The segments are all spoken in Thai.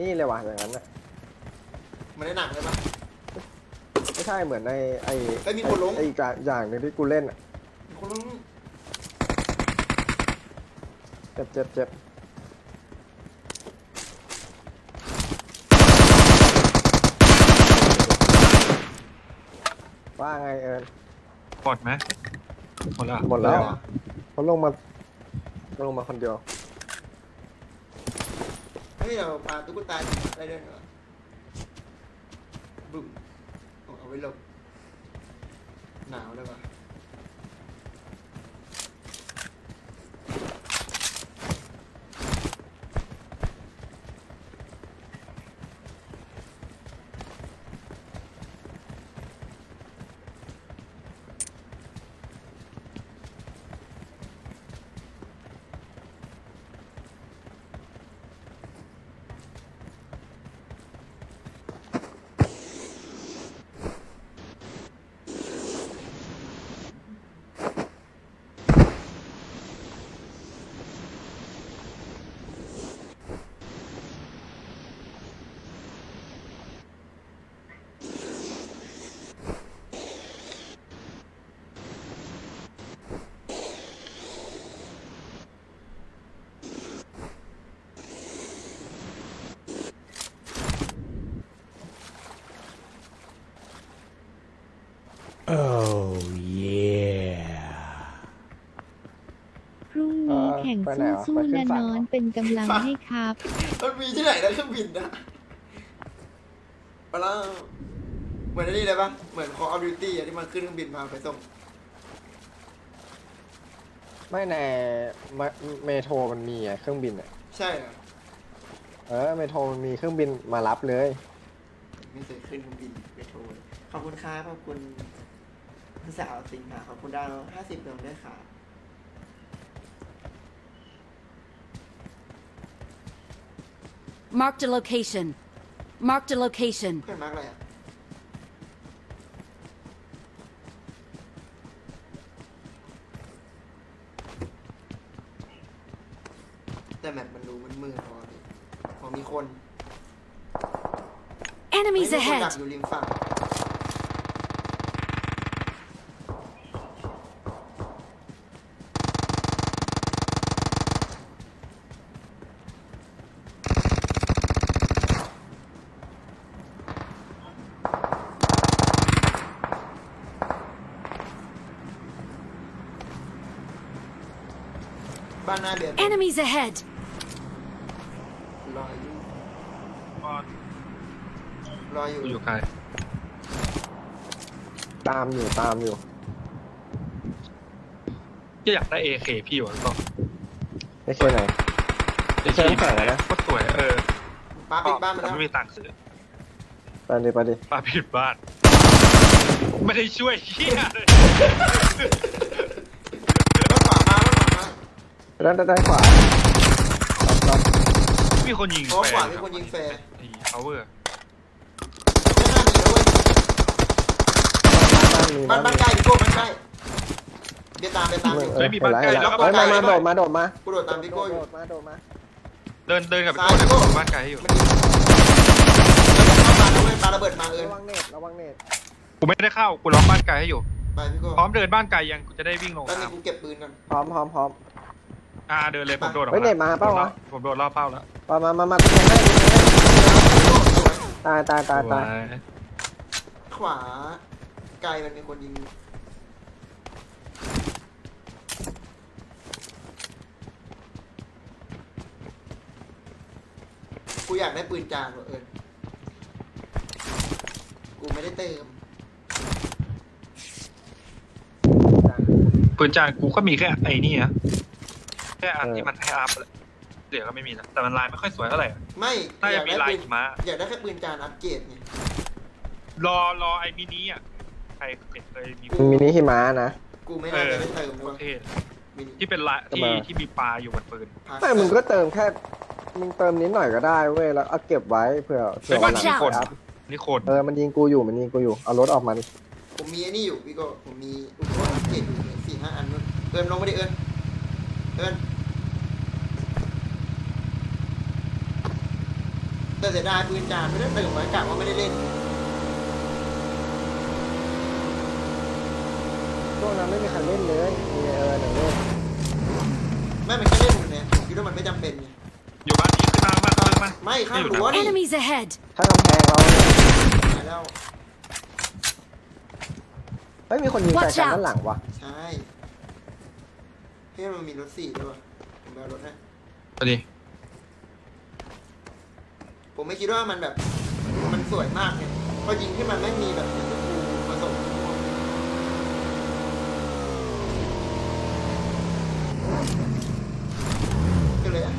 นี่เลยว่ะอย่างนั้นน่ะมันได้หนังเลยปะ ไม่ใช่เหมือนในไอ้เอ้ยมีคนลง ไอ้อีกอย่างหนึ่งที่กูเล่นอะคนนู้นเจ็บเจ็บเจ็บว่าไงเอิญหมดไหมหมดแล้วหมดแล้วเขาลงมาลงมาคนเดียว เฮ้เราพาตุ๊กตาได้ด้วยเหรอบึ้มเอาไว้หลบหนาวเลยปะ พรุ่งนี้แข่งสู้ๆนะนอนเป็นกำลังให้ครับ มันมีที่ไหนนะเครื่องบินนะไปแล้วเหมือนอันนี่เลยปะเหมือน Call of Duty อะที่มันขึ้นเครื่องบินมาไปส่งไม่ในมเมโทรมันมีไงเครื่องบินอะใช่เหรอเออเมโทรมันมีเครื่องบินมารับเลย ไม่เคยขึ้นเครื่องบินไปโทรเลยขอบคุณครับขอบคุณคุณสาวสิงค่ะขอบคุณดาวห้าสิบดวงด้วยค่ะ Marked a location. Marked a location. เพื่อนมากเลยอะแต่แมปมันดูมันมืดพอดิพอมีคน Enemies เฮ้ยมีคน ahead. ดักอยู่ริมฝั่ง บ้านหน้าเดือด Enemies ahead. รออยู่ก็รออยู่อยู่ไกลตามอยู่ตามอยู่ ก็อยากได้ AK พี่วะก็ไม่ใช่ไหน ไม่ใช่น้ำแข็งอะนะ ก็สวยเออป้าปิดบ้านมาแต่แล้วไม่มีตังค์ซื้อไปดิไปดิป้าปิดบ้าน ไม่ได้ช่วยเฮียเลย รถขวามา ด้านด้านด้านขวารับรับมีคนยิงรถขวาแฟมีคนยิงแฟร์ ไอ้ power ไม่น่ามีนะเว้ยบ้านมีบ้านบ้านใกล้พี่โก้บ้านใกล้เดี๋ยวตามเดี๋ยวตามเออยู่อเฮ้ยมีบ้านใกล้เห็นแล้วก็เฮ้ยบ้านมาใกล้มาโดดมาโดดมากูโดดตามพี่โก้อยู่ โดดมาโดดมาเดินเดินกับซ้ายพี่โก้พี่โก้เดี๋ยวบ้านไกลให้อยู่ มันยิงเดินเข้ามาแล้วเว้ยปาระเบิดมาเอิญระวังเน็ตระวังเน็ตกูไม่ได้เข้า กูล็อกบ้านไกลให้อยู่ ไปพี่โก้พร้อมเดินบ้านไกลยัง กูจะได้วิ่งลงตอนนี้น้ำกูเก็บปืนกันพร้อมพร้อมพร้อม อ่าเดินเลยผมโดดออกเฮ้ยเน็ตมาเปล่าวะ ผมโดดรอบเป้าแล้วมามามามาตรงนี้ให้ตายตายตายตายสวยขวา ไกลมันมีคนยิงกูอยากได้ปืนจางว่ะเอิญกูไม่ได้เติมปืนจานกูก็มีแค่ไอ้นี่นะ แค่อันที่มันให้อัพเลยเดี๋ยวก็ไม่มีแล้วแต่มันลายไม่ค่อยสวยเท่าไหร่อะไม่น่าอจะยากมีได้ลายปืนหิมะ อยากได้แค่ปืนจานอัปเกรดไงรอรอไอ้มินิอะใครเห็นเคยมีมินิหิมะนะกูไม่น่าจะได้เติมด้วยประเทศมินิที่เป็นลายที่ทำไมที่มีปลาอยู่บนปืน พาสไม่มึงก็เติมแค่มึงเติมนิดหน่อยก็ได้เว้ยแล้วเอาเก็บไว้เผื่อเผื่อเฮ้ยบ้านหลังมีคนครับนี่คนเออมันยิงกูอยู่มันยิงกูอยู่เอารถออกมาดิผมมีไอ้นี่อยู่พี่โก็ผมมีอุปกรณ์อัปเกรดอยู่สี่ห้าอันนู่นเอิญลงมาดิเอิญ เอิญแต่เสียดายปืนจานไม่ได้เติมไว้กะว่าไม่ได้เล่นช่วงนั้นไม่มีใครเล่นเลยมีเออหนึ่งเล่นไม่มันแค่เล่นหมดเนี่ยผมคิดว่ามันไม่จำเป็นไงอยู่บ้านนี้ขึ้นมามามามาไม่ข้ามรั้วนี่ Enemies ahead! ถ้ากำแพงเราเนี่ยตายแล้ว เฮ้ยมีคนยิงใส่ Watch กัน out ด้านหลังว่ะ ใช่ เฮ้ยมันมีรถสี่ด้วยวะผมไปเอารถให้พอดีผมไม่คิดว่ามันแบบ มันสวยมากเนี่ยพอยิงขึ้นมันไม่มีแบบสีชมพูผสมก็เลยอะ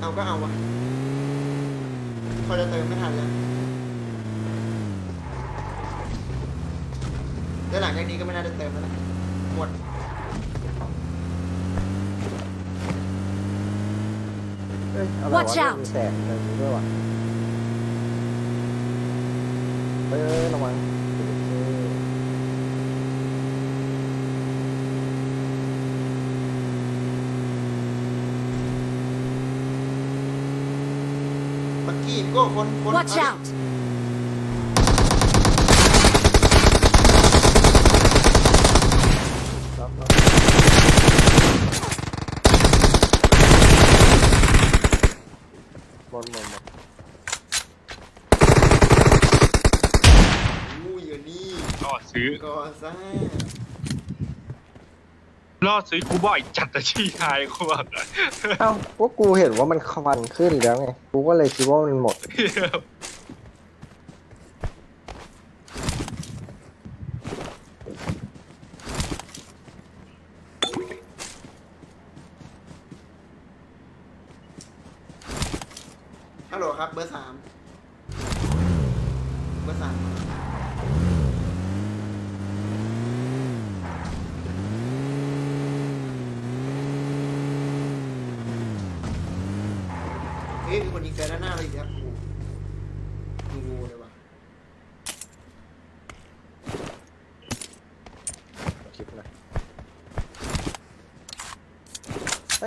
เอาก็เอาวะพอจะเติมไม่ทันแล้วแล้วหลังจากนี้ก็ไม่น่าจะเติมแล้วนะหมด เฮ้ยอะไรวะ Watch เนี่ย out มีแสงอะไรอย่างงี้ด้วยว่ะเฮ้ยเฮ้ยระวังเฮ้ยปักกี้ก็คนคน Watch เอาดิ out! รับรับหมดหมดหมด อู้ยอยู่นี่ ล่อ ซื้อก็ซ่าล่อซื้อกูบ่อยจัดแต่ชี้ทายกูบอกเอ้าก็กูเห็นว่ามันควันขึ้นแล้วไง กูก็เลยคิดว่ามันหมด ฮัลโหลครับ เบอร์สามเบอร์สามเฮ้ยมีคนยิงแฟนด้านหน้าเลยอีกแล้วโอ้โหดูงูเลยว่ะ คลิปนะ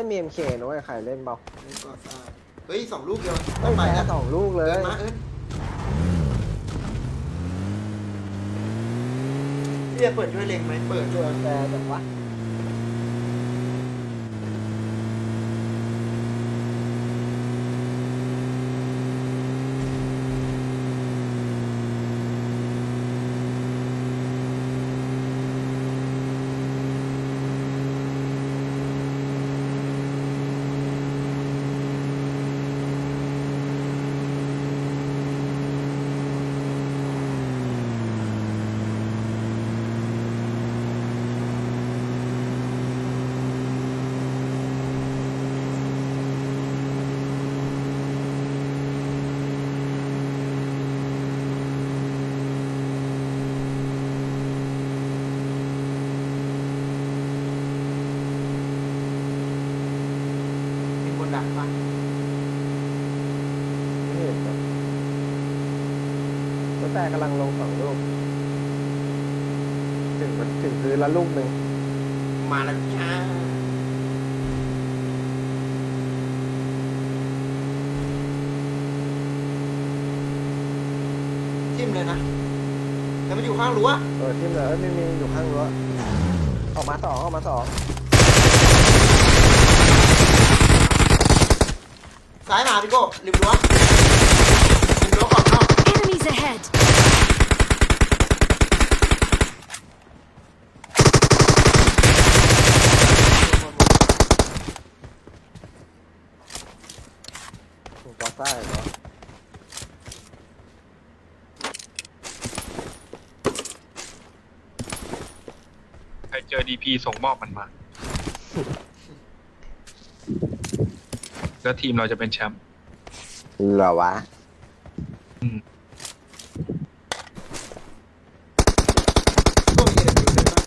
ไม่มีเอ็มเคนะเว้ยใครเล่นเปล่าเล่นก็ซ่าเฮ้ยสองลูกเดียวเฮ้ยไปแพ้แล้วสองลูกเลเดิยนมาเอิญพี่จะเปิดช่วยเล็งไหมเปิดเจอแฟร์จังวะ เป็นคนดักปะ ไม่เห็นครับรถแต่ กำลังลงสองลูก ถึงมันถึงพื้นแล้วลูกหนึ่ง มาแล้วจ้าทิมเลยนะแต่มันอยู่ข้างรั้วเออทิมเลยเอ้ยไม่มีอยู่ข้างรั้วออกมาสองออกมาสองซ้ายมาพี่โก้ริมรั้วริมรั้วก่อนเข้า Enemies ahead! ถึงกอซ่าอีกเหรอใครเจอดีพีส่งมอบมันมา แล้วทีมเราจะเป็นแชมป์เหรอวะ อืม ก็มีเอ็ดอยู่ด้วยปะ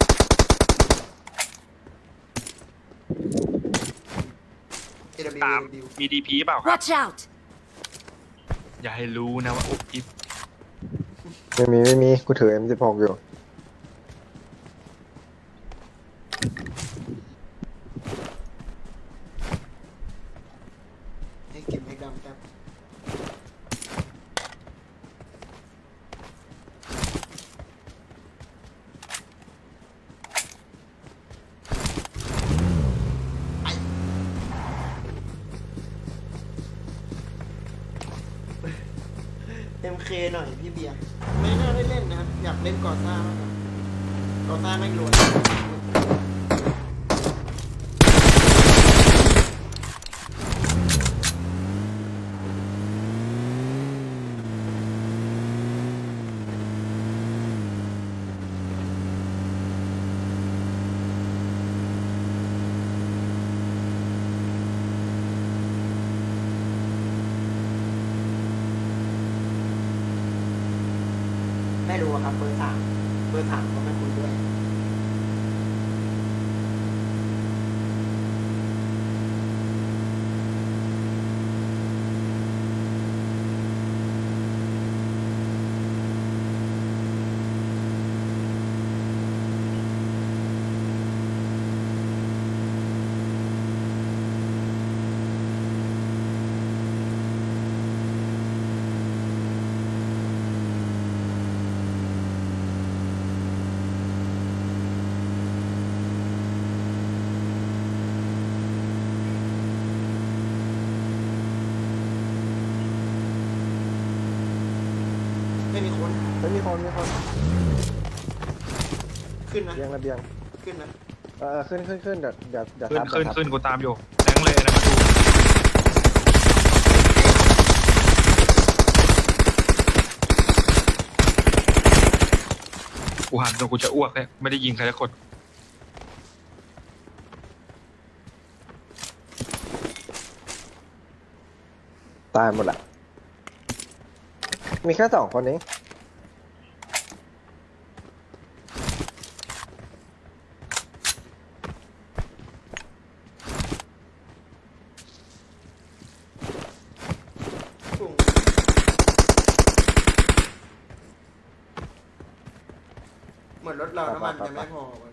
เอ็ดบิวตามเอ็ดบิวมีดีพีเปล่าครับ Watch out! อย่าให้รู้นะว่าอุบอิบไม่มีไม่มีกูถือ M16 อยู่ ให้เก็บให้ดำแป๊บ เอ็มเคหน่อยพี่เบียร์ไม่น่าได้เล่นนะครับ อยากเล่นก่อซ่ามากกว่าก่อซ่าไม่งรวย ไม่รู้อะครับเบอร์สามเบอร์สามก็ไม่คุยด้วย ไม่มีคนไม่มีคนมีคนขึ้นนะเบียงระเบียงขึ้นนะเออเออขึ้นขึ้นขึ้นเดี๋ยวเดี๋ยวเดี๋ยวขึ้นทับขึ้นเดี๋ยวทับขึ้นกูตามอยู่แรงเลยนะมาดูกูหันจนกูจะอ้วกเลยไม่ได้ยิงใครสักคนตายหมดแหละ มีแค่สองคนเองปุ่งเหมือนรถเราน้ำมันจะไม่พอวะ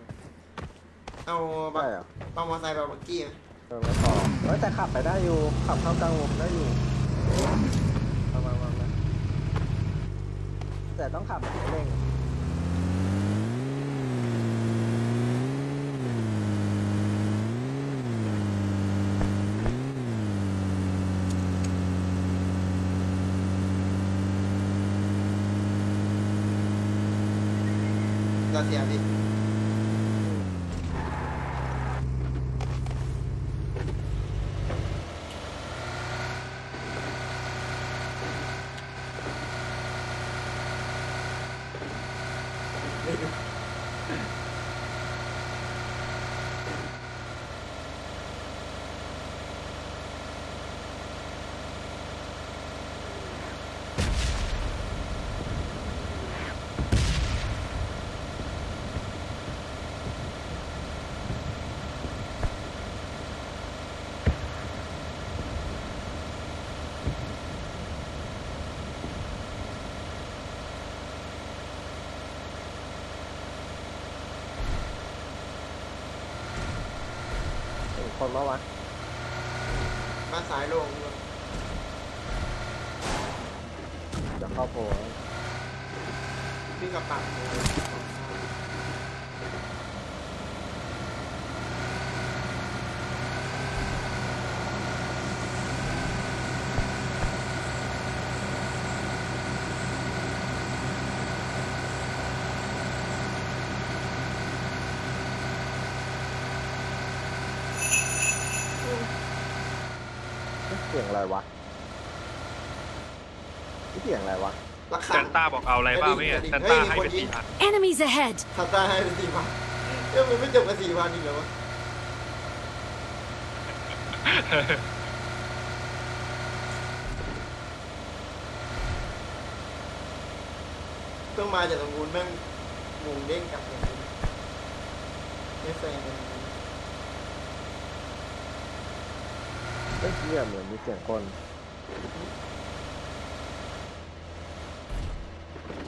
เอาบักได้เหรอเอามอเตอร์ไซค์แบบบักกี้ไหมเออไม่พอเอ้ยแต่ขับไปได้อยู่ ขับเข้ากลางวงได้อยู่มามามามา แต่ต้องขับเร่งเราเสียพี่ เห็นคนมาวะบ้านซ้ายโล่งด้วยจะเข้าโพลพี่กับปัก เอ๊ะเสียงอะไรวะนี่เสียงอะไรวะรักแซษานต้าบอกเอาอะไรบ้างไม่เนี่ยแซนต้าให้ไปสี่พัน Enemies ahead! ซานต้าให้เป็นสี่พันเอ้ยมันไม่จบกับสี่พันอีกเหรอวะต้องมาจากตรงนู้นแม่งวงเด้งกลับอย่างนี้ไม่แฟร์เลย เอ้ยเนี่ยเหมือนมีเสียงคน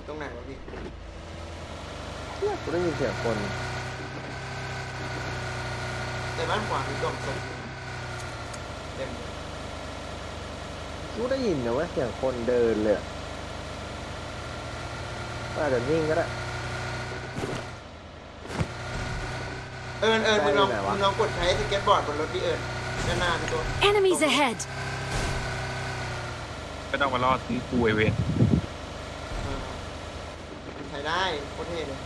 ตรงไหนวะพี่เนี่ยกูได้ยินเสียงคนแต่บ้านขวามีกล่องศพอยู่เต็มเลยกูได้ยินนะเว่าเสียงคนเดินเลยอะอาจจะนิ่งก็ได้ เอิญเอิญมึงลองได้ไหนวะ มึงลองกดใช้สเก็ตบอร์ดบนรถพี่เอิญ ด้านหน้าพี่ตัว Enemies ahead! ไม่ต้องมารอดซื้อกูไอเวนได้โคตรเท่เลย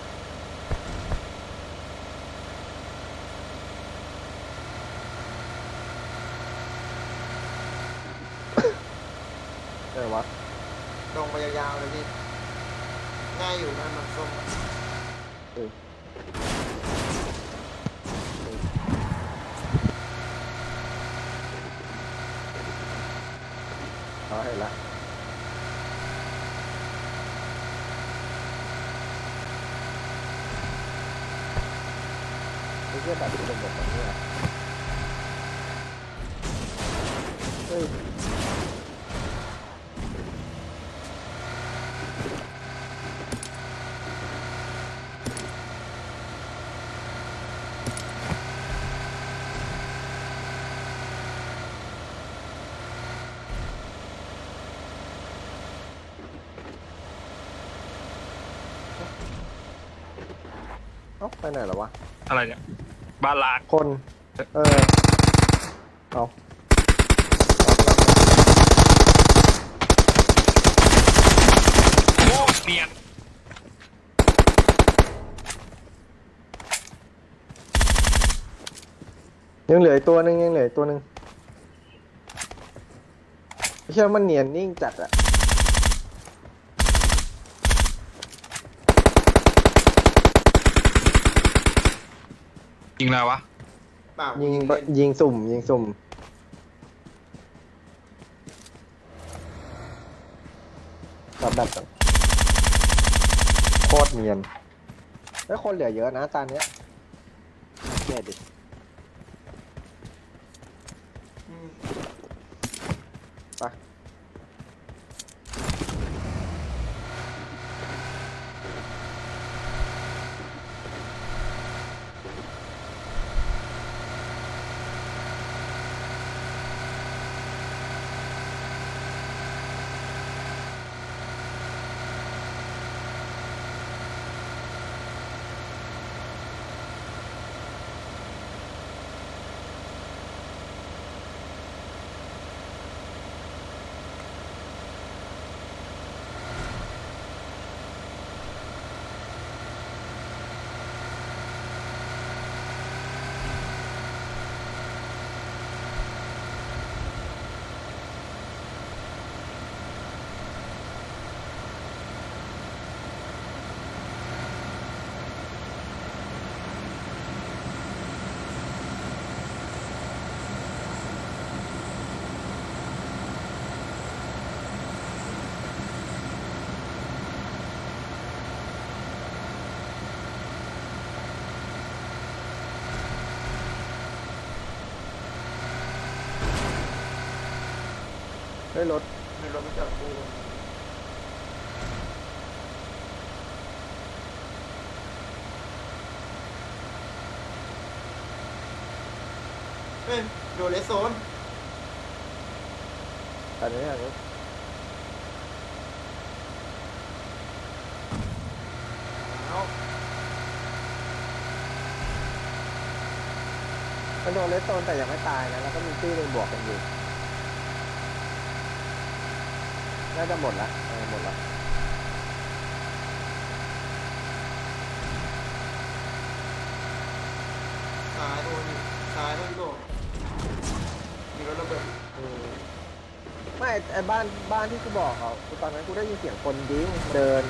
เออวะลงไปยาวๆเลยพี่ง่ายอยู่นะมันส้มอะ เอออ๋อเห็นละ ไม่ใช่แบบเป็นแบบนี้เฮ้ยเอ้าไปไหนแล้ววะ อะไรเนี่ย บ้านล้างคน เออ เอาโอ้เนียนยังเหลืออีกตัวหนึ่งยังเหลืออีกตัวหนึ่งไม่ใช่ว่ามันเนียนนิ่งจัดอะ ยิงอะไรวะ เปล่ายิงเล่นยิงสุ่ม ยิงสุ่ม รับแบบก่อนโคตรเนียนแล้วคนเหลือเยอะนะตอนเนี้ยเนี่ยดิ เฮ้ยโดนเลสโซนตอนนี้อะรถเอามันโดนเลสโตนแต่ยังไม่ตายนะแล้วก็มีตี้หนึ่งบวกกันอยู่ น่าจะหมดละเออหมดละซ้ายโดนอยู่ซ้ายต้องโดน มีรถระเบิดอืมไม่ไอ้บ้านบ้านที่กูบอกเขาตอนนั้นกูได้ยินเสียงคนดิ้งเดิน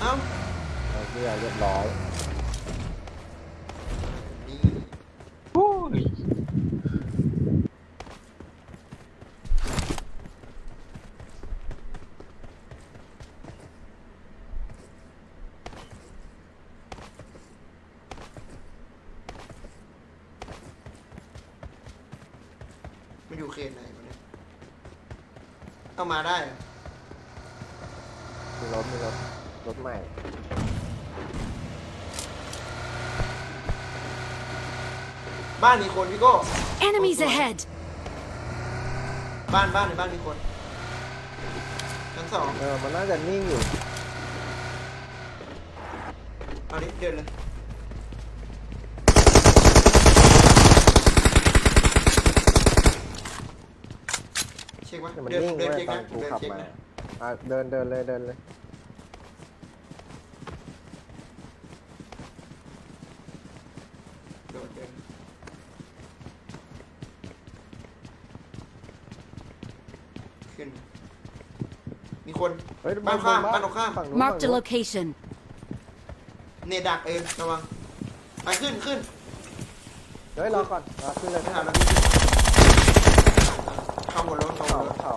เอ้า เอาเรียเรียบร้อย นี่ โอ้ย มันอยู่เขตไหนวะเนี่ย เอามาได้เหรอมีรถมีรถรถใหม่บ้านมีคนพี่โก้ Enemies ahead! บ้านบ้านในบ้านมีคนชั้นสองเออมันน่าจะนิ่งอยู่ เอาดิเดินเลย ช็ควะเมเดินเดินเช็คนะกูขับมาอะเดินเดินเลยเดินเลยมีคนบ้านข้างบ้านตรงข้าม ฝั่งนู้น Marked ฝั่น location. เนดักเองระวังไปขึ้นขึ้นเฮ้ยรอก่อนรอขึ้นเลยไม่ทันแล้ว เข้าหมดรถเข้าหมเขาดรถเขา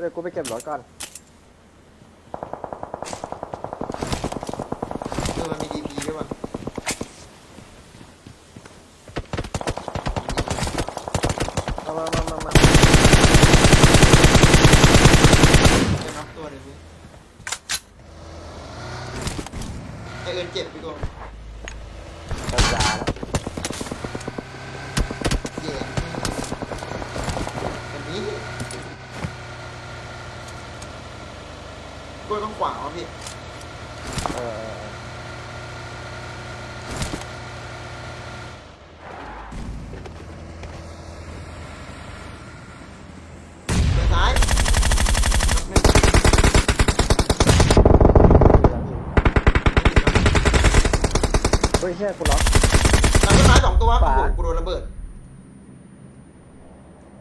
เดี๋ยวกูไปเก็บรถก่อน เออมันมีดีพีด้วยว่ะ มามามามามา จะน็อกตัวเดี๋ยวนี้ไอเอิญเจ็บพี่กอง จัดจาแล้ว เย่แบบนี้กล้ วยต้องขวางวะพี่เออเออเออไปซ้ายเฮ้ยเชี่ยกูล็อก หลังต้นไม้สองตัวขโอ้วา โหกูโดนระเบิด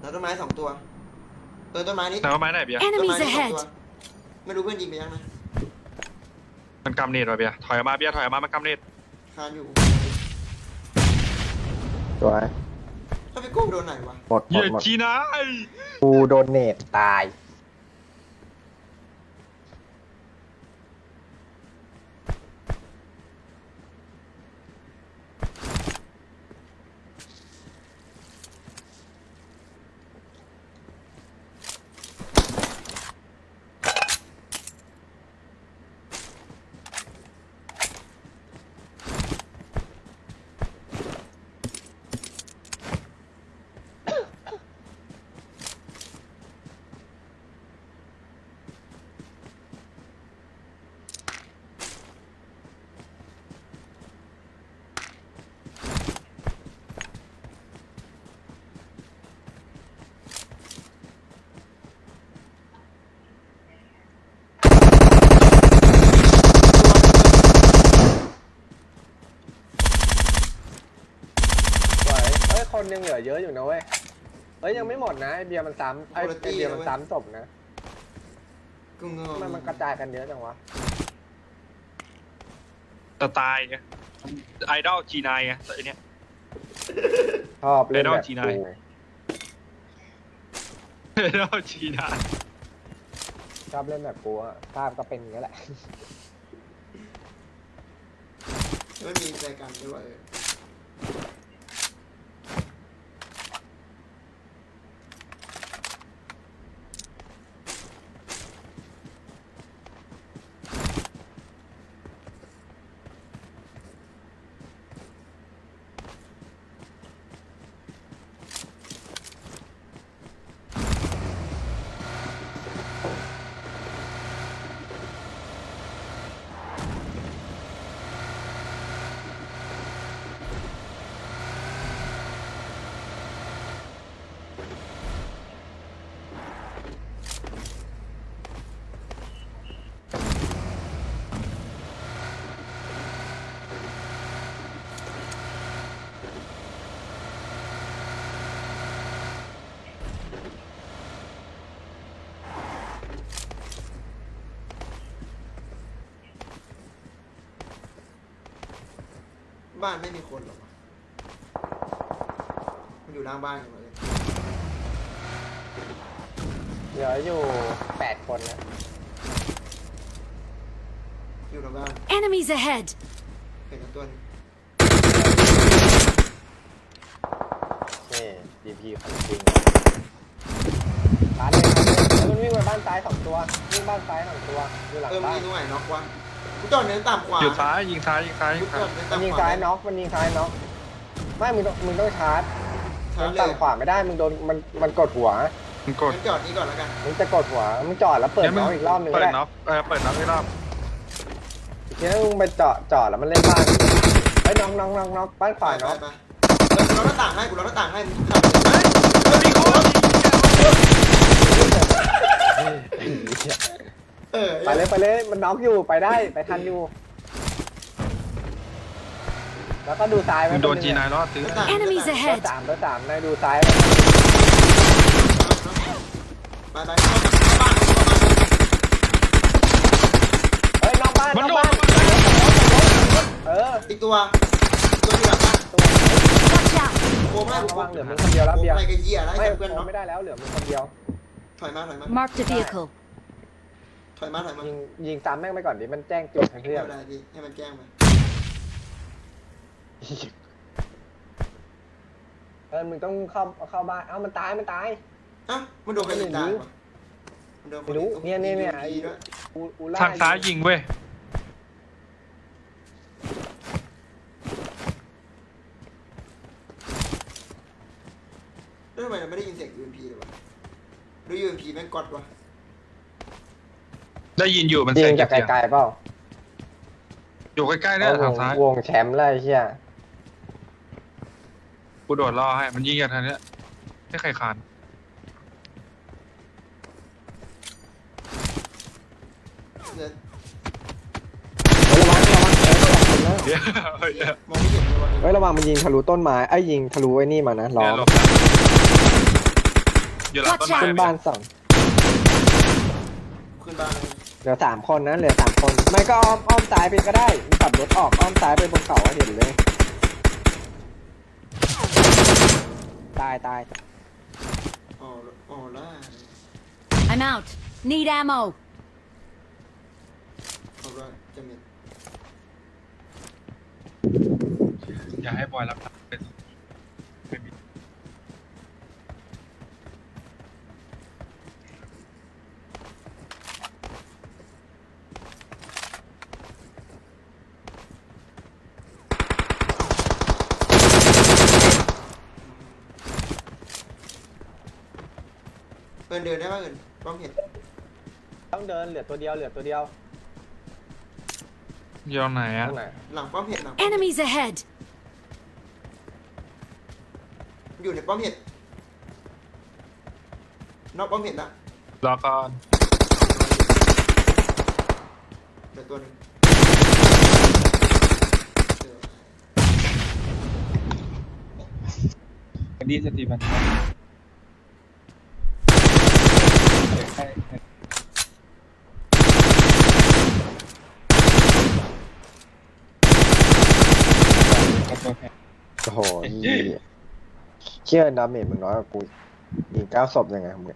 หลังต้นไม้สองตัวเออต้นไม้นี้แต่ว่าไม้ไหนเบียร์ ต้นไม้ Enemies นี้สอง ahead. ตัวไม่รู้เพื่อนยิงไปยังนะ มันกำเนิดว่ะเบียร์ถอยออกมาเบียร์ถอยออกมามันกำเนิดคานอยู่สวยถ้าพี่โก้โดนไหนวะ หมดหมเหี้ดยหมดจีนายกูโดนเนตตาย สวย เฮ้ยคนยังเหลือเยอะอยู่นะเว้ย เฮ้ยยังไม่หมดนะไอเบียร์มันซ้ำไอไอ้เบียร์มันซ้ำศพนะกูงงทำไมมันกระจายกันเยอะจังวะจะตายไงไอดอลจีนายไงแต่อันเนี้ย ชอบเล่นแบบไอดอลจีนายกูไอดอลจีนายชอบเล่นแบบกูอะภาพก็เป็นอย่างนี้แหละ ไม่มีใจกันด้วยเออ บ้านไม่มีคนหรอกวะมันอยู่ล่างบ้านกันหมดเลยเหลืออยู่แปดคนนะอยู่ในบ้าน Enemies ahead. เห็นแล้วตัวหนึงนี่ DP ของจริงร้านเลยครับมันวิ่งไปบ้านซ้ายสองตัววิ่งบ้านซ้ายสองตัวอยู่หลังเออมันบ้านยิงตรงไหนน็อกวะ กูจอดเนินต่ำกว่าอยู่ซ้ายยิงซ้ายยิงซ้ายยิกูงจซ้าอยดเนินมันต่ำยิงกว่าซ้ายน็อกมันยิงซ้ายน็อกไม่มึงต้องมึงต้องชาร์จชามัร์นจเลยต่ำขวาไม่ได้มึงโดนมันมันกดหัวมึงกดงั้นจอดนี้ก่อนแล้วกันมึงจะกดหัวมึงจอดแล้วเปิดงั้นมึน้งองอีกรอบหนึ่งเปิก็ดได้น็อกเออเปิดน็อกอีกรอบทีนี้มึงไปจอดจอดแล้วมันเล่นบ้านไอ้ยน้องน้องน้องน้องบ้านขไปวาไปน้องไปเออกูรอหน้าต่างให้กูรอหน้าต่างให้มึงขับเลยเฮ้ยมันมีคน ไปเลยไปเลยมันน็อกอยู่ไปได้ไปทันอยู่ แล้วก็ดูซ้ายไว้โดนจีนายล้อตื้อ Enemies ตวสามแล้วสามนายดูซ้ายไว้ไปไปเข้น้ฮ้ยน็อกบ้านมันน็อกบ้านเอออีกตัวตัวที่หลังบ้ป่ระวังเหลือมึงคนเดียวแล้วเบียร์ไม่นเหี้ยวไม่ให้เพื่อนเนาะไม่ได้แล้วเหลือมันคนเดียวถอยมาถอยมา Marked a vehicle. ถอยมาถอยมายิงยิงตามแม่งไปก่อนดิมันแจ้งจุดให้ไม่เพื่อนเป็นไรพี่ให้มันแกล้งไปเออมึงต้องเข้าเข้าบ้านเอ้ามันตายมันตายเอ้ามันโดนใครยิงตายวะมันโดนคไม่รู้ยิงเนี่ยเนี่ยเนี่ยยิงไอ้ดีด้วยอูอูล่าทางซ้ายยิงเว้ยแล้วทำไมเราไม่ได้ยินเสียง UMP เลยวะหรือ UMP แม่งกดวะ ได้ยินอยู่มันยิเสียงงจากเสียงไกลๆเปล่าอยู่ใกล้ๆเนี่ยวทางซ้ายวงแชมป์เลยไอ้เชี่ยกูโดดล่อให้ มันยิงจากทางเนี้ยให้ใครคานเดี๋ยวเฮ้ยระวังระวังเฮ้ยระวังเดี๋ยวเฮ้ยเดี๋ยวมองไม่เห็นเลยวะเฮ้ยระวังมันยิงทะลุต้นไม้ไอ้ยยิงทะลุไอ้นี่มานะล้อเดี๋ยวมหลบแล้วอยู่หลังต้นไม้ขึ้นบ้านสองขึ้นบ้านเลย เหลือสามคนนะเหลือสามคน ไม่ก็อ้อมอ้อมซ้ายไปก็ได้มึงขับรถออกอ้อมซ้ายไปบนเขาอะเห็นเลย ตายตายอ๋ออ๋อล่า I'm out. Need ammo. เอาละจะมี อย่าให้บอยรับเป็นไม่มี เอินเดินได้ป่ะเอินป้อมเห็นต้องเดินเหลือตัวเดียวเหลือตัวเดียวอยู่ตรงไหนตอะรงไหนหลังป้อมเห็ดหลังป้อมเห็ด Enemies ahead. อยู่ในป้อมเห็ดนอกป้อมเห็ดนะรอก่อนเดี๋ยวตัวหนึงเจอดีสติมันให้ให้ โอ้โหนี่เชื่อดาเมจมึงน้อยกว่ากูยิงเก้าศพยังไงมึง